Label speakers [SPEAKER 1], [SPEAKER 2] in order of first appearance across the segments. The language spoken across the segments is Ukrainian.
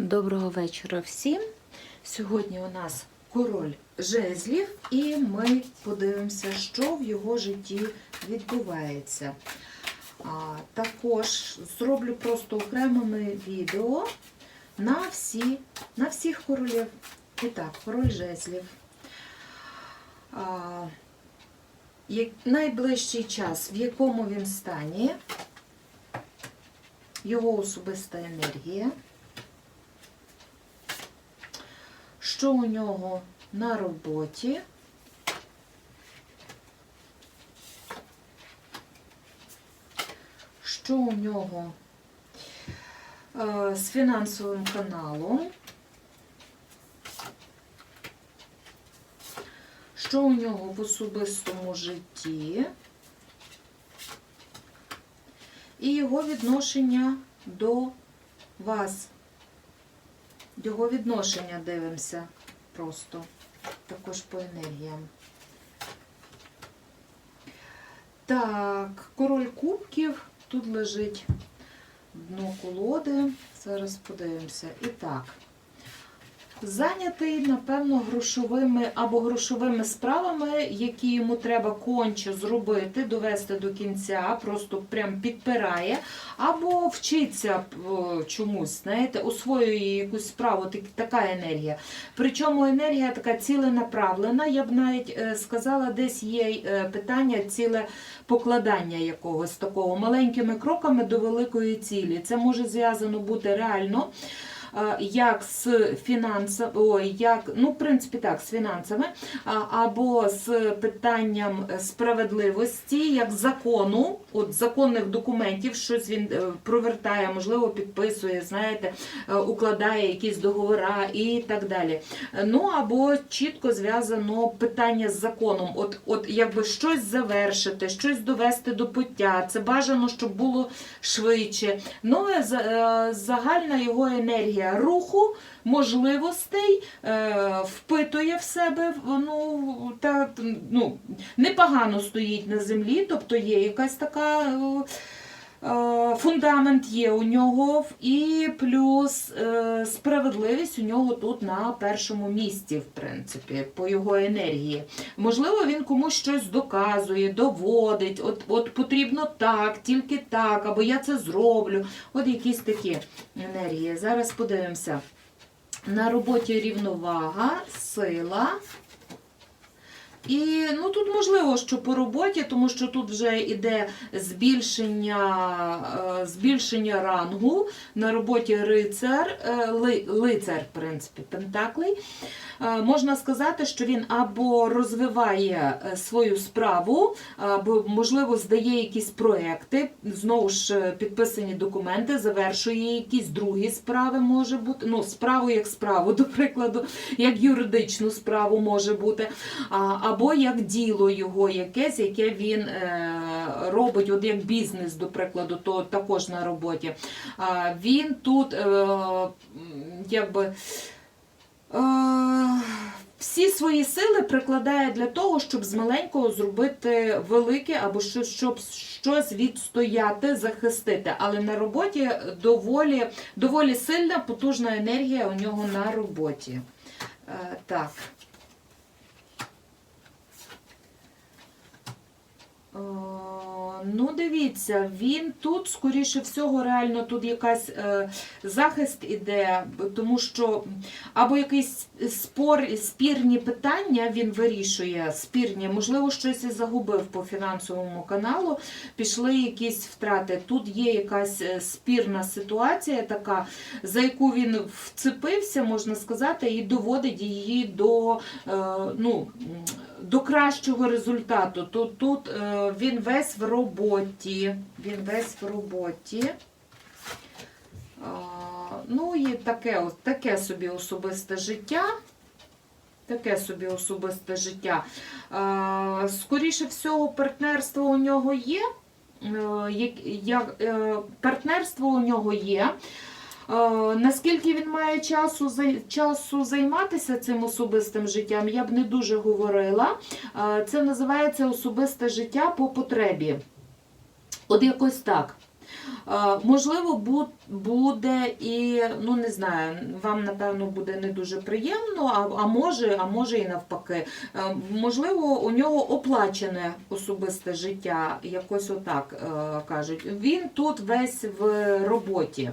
[SPEAKER 1] Доброго вечора всім. Сьогодні у нас король жезлів, і ми подивимося, що в його житті відбувається. А, також зроблю просто окремими відео на, всі, на всіх королів. І так, король жезлів. А, найближчий час, в якому він стані, його особиста енергія. Що у нього на роботі. Що у нього е, з фінансовим каналом, що у нього в особистому житті і його відношення до вас. Його відношення дивимося просто, також по енергіям. Так, король кубків тут лежить дно колоди. Зараз подивимося. І так, зайнятий, напевно, грошовими або грошовими справами, які йому треба конче зробити, довести до кінця, просто прям підпирає, або вчиться е, чомусь, знаєте, освоює якусь справу, так- така енергія. Причому енергія така ціленаправлена, я б навіть е, сказала, десь є е, питання ціле покладання якогось такого маленькими кроками до великої цілі. Це може зв'язано бути реально як з фінансами, як, ну, в принципі, так, з фінансами, або з питанням справедливості, як закону, от законних документів, щось він е, провертає, можливо, підписує, знаєте, е, укладає якісь договори і так далі. Ну, або чітко зв'язано питання з законом. От, от якби щось завершити, щось довести до пуття. Це бажано, щоб було швидше. Ну, е, загальна його енергія руху, можливостей, е, впитує в себе, ну, та, ну, непогано стоїть на землі, тобто є якась така. Е, Фундамент є у нього, і плюс е, справедливість у нього тут на першому місці, в принципі, по його енергії. Можливо, він комусь щось доказує, доводить, от, от потрібно так, тільки так, або я це зроблю. От якісь такі енергії. Зараз подивимося. На роботі рівновага, сила. І ну тут можливо, що по роботі, тому що тут вже йде збільшення, е, збільшення рангу на роботі рицар, е, ли, лицар, в принципі, пентаклей. Е, Можна сказати, що він або розвиває свою справу, або, можливо, здає якісь проекти, знову ж підписані документи, завершує якісь другі справи, може бути. Ну, справу як справу, до прикладу, як юридичну справу може бути, або як діло його якесь, яке він е, робить, от як бізнес, до прикладу, то також на роботі. Він тут е, якби. Е, всі свої сили прикладає для того, щоб з маленького зробити велике або що- щоб щось відстояти, захистити. Але на роботі доволі, доволі сильна, потужна енергія у нього на роботі. Так. Ну, дивіться, він тут, скоріше всього, реально тут якась е, захист іде, тому що або якісь спор, спірні питання він вирішує, спірні, можливо, щось і загубив по фінансовому каналу, пішли якісь втрати. Тут є якась е, спірна ситуація, така, за яку він вцепився, можна сказати, і доводить її до, е, ну, до кращого результату. Тут, тут е, він весь в роботі. Він весь в роботі. Ну і таке, таке собі особисте життя. Таке собі особисте життя. Скоріше всього, партнерство у нього є. Е, е, Партнерство у нього є. Е, Наскільки він має часу, часу займатися цим особистим життям, я б не дуже говорила. Е, Це називається особисте життя по потребі. От якось так. Е, Можливо, буде і, ну не знаю, вам напевно буде не дуже приємно, а, а може, а може і навпаки. Е, Можливо, у нього оплачене особисте життя, якось отак е, кажуть. Він тут весь в роботі.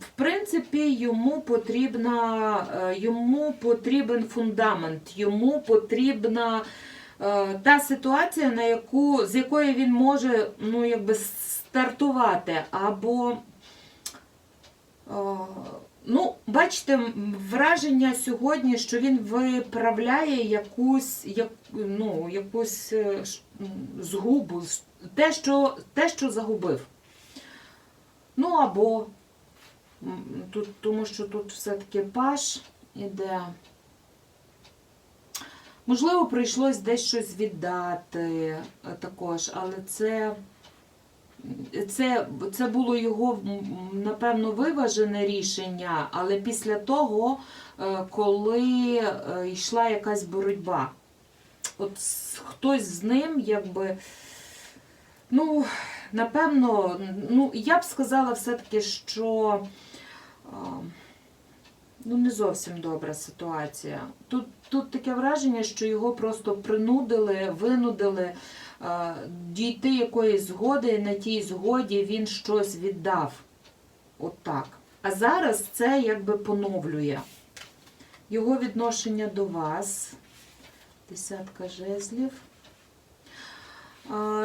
[SPEAKER 1] В принципі, йому потрібна, йому потрібен фундамент, йому потрібна та ситуація, на яку, з якої він може ну, якби стартувати. Або, е, ну, бачите, враження сьогодні, що він виправляє якусь, як, ну, якусь е, згубу, те, що, те, що загубив. Ну або тут, тому що тут все-таки паш іде. Можливо, прийшлось десь щось віддати е, також, але це, це, це було його, напевно, виважене рішення, але після того, е, коли е, йшла якась боротьба. От хтось з ним, якби, ну, напевно, ну, я б сказала все-таки, що ну, не зовсім добра ситуація. Тут, тут таке враження, що його просто принудили, винудили дійти якоїсь згоди, і на тій згоді він щось віддав. От так. А зараз це якби поновлює. Його відношення до вас. Десятка жезлів.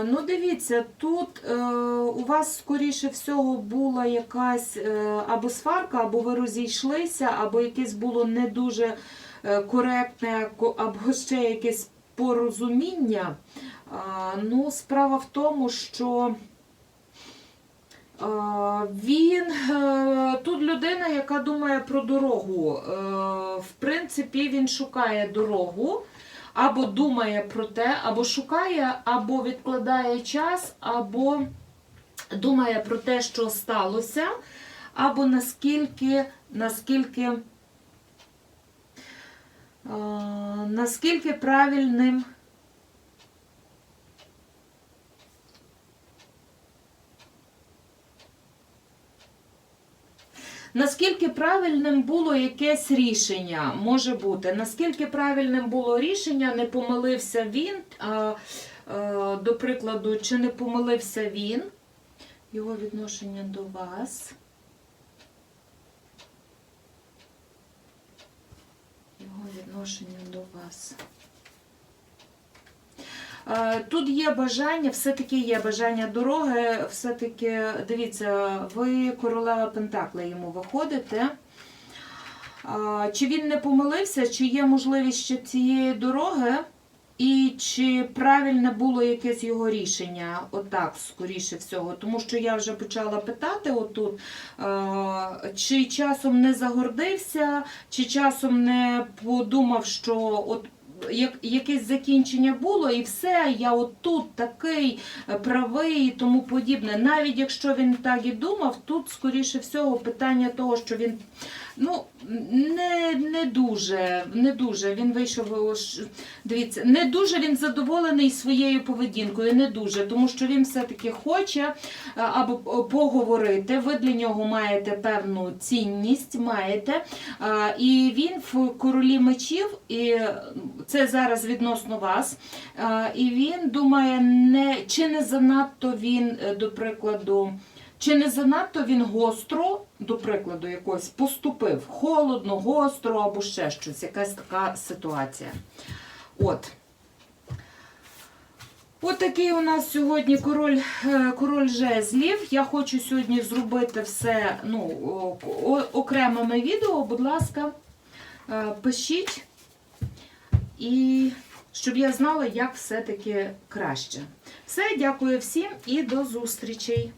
[SPEAKER 1] Ну, дивіться, тут е, у вас, скоріше всього, була якась е, або сварка, або ви розійшлися, або якесь було не дуже е, коректне, або ще якесь порозуміння. Ну, справа в тому, що він е, тут людина, яка думає про дорогу. Е, В принципі, він шукає дорогу або думає про те, або шукає, або відкладає час, або думає про те, що сталося, або наскільки, наскільки, е, наскільки правильним. Наскільки правильним було якесь рішення, може бути, наскільки правильним було рішення, не помилився він, а, е, до прикладу, чи не помилився він, його відношення до вас. Його відношення до вас. Е, Тут є бажання, все-таки є бажання дороги, все-таки, дивіться, ви королева Пентакла йому виходите. Чи він не помилився, чи є можливість ще цієї дороги, і чи правильне було якесь його рішення? Отак, скоріше всього. Тому що я вже почала питати отут, е, чи часом не загордився, чи часом не подумав, що от як, якесь закінчення було, і все, я отут такий е, правий і тому подібне. Навіть якщо він так і думав, тут, скоріше всього, питання того, що він ну, не, не дуже, не дуже. Він вийшов, дивіться, не дуже він задоволений своєю поведінкою, не дуже, тому що він все-таки хоче е, або поговорити. Ви для нього маєте певну цінність, маєте. І він в королі мечів, і це зараз відносно вас. І він думає, не, чи не занадто він, е, до прикладу, чи не занадто він гостро, до прикладу, якось поступив холодно, гостро або ще щось, якась така ситуація. От. От у нас сьогодні король, е, король жезлів. Я хочу сьогодні зробити все ну, окремими відео. Будь ласка, е, пишіть, і щоб я знала, як все-таки краще. Все, дякую всім і до зустрічей!